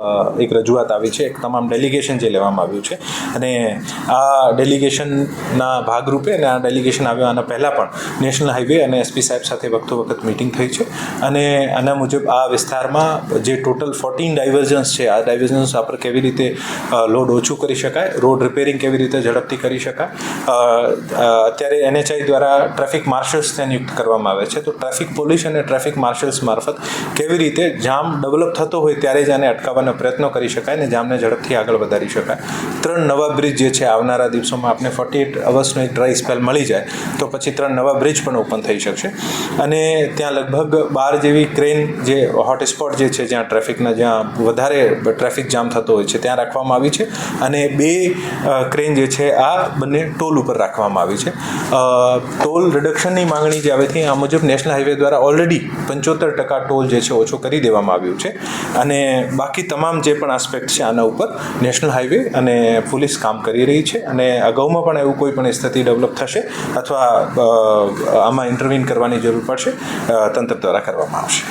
એક રજૂઆત આવી છે, એક તમામ ડેલિગેશન જે લેવામાં આવ્યું છે. અને આ ડેલિગેશનના ભાગરૂપે અને આ ડેલિગેશન આવ્યો આના પહેલાં પણ નેશનલ હાઈવે અને એસપી સાહેબ સાથે વખતો વખત મિટિંગ થઈ છે. અને આના મુજબ આ વિસ્તારમાં જે ટોટલ ફોર્ટીન ડાયવર્ઝન્સ છે, આ ડાયવર્ઝન્સ આપણે કેવી રીતે લોડ ઓછું કરી શકાય રોડ રિપેરિંગ કેવી રીતે ઝડપથી કરી શકાય અત્યારે એનએચઆઈ દ્વારા ટ્રાફિક માર્શલ્સ ત્યાં નિયુક્ત કરવામાં આવે છે. તો ટ્રાફિક પોલીસ અને ટ્રાફિક માર્શલ્સ મારફત કેવી રીતે જામ ડેવલપ થતો હોય ત્યારે જ આને અટકાવવાના પ્રયત્નો કરી શકાય ને જામને ઝડપથી આગળ વધારી શકાય. ત્રણ નવા બ્રિજ જે છે, આવનારા દિવસોમાં આપણે ફોર્ટી એટ અવર્સનો એક ડ્રાય સ્પેલ મળી જાય, તો પછી ત્રણ નવા બ્રિજ પણ ઓપન થઈ શકશે. અને ત્યાં લગભગ બાર જેવી ક્રેન જે હોટસ્પોટ જે છે, જ્યાં ટ્રાફિકના જ્યાં વધારે ટ્રાફિક જામ થતો હોય છે, ત્યાં રાખવામાં આવી છે. અને બે ક્રેન જે છે, આ બંને ટોલ ઉપર રાખવામાં આવી છે. ટોલ રિડક્શનની માંગણી જે આવે આ મુજબ નેશનલ હાઈવે દ્વારા ઓલરેડી પંચોતેર ટકા ટોલ જે છે, ઓછો કરી દેવામાં આવ્યું છે. અને બાકી તમામ જે પણ આસ્પેક્ટ છે આના ઉપર નેશનલ હાઈવે અને પોલીસ કામ કરી રહી છે અને અગાઉમાં પણ એવું કોઈ પણ સ્થિતિ ડેવલપ થશે અથવા આમાં ઇન્ટરવીન કરવાની જરૂર પડશે તંત્ર દ્વારા કરવામાં આવશે.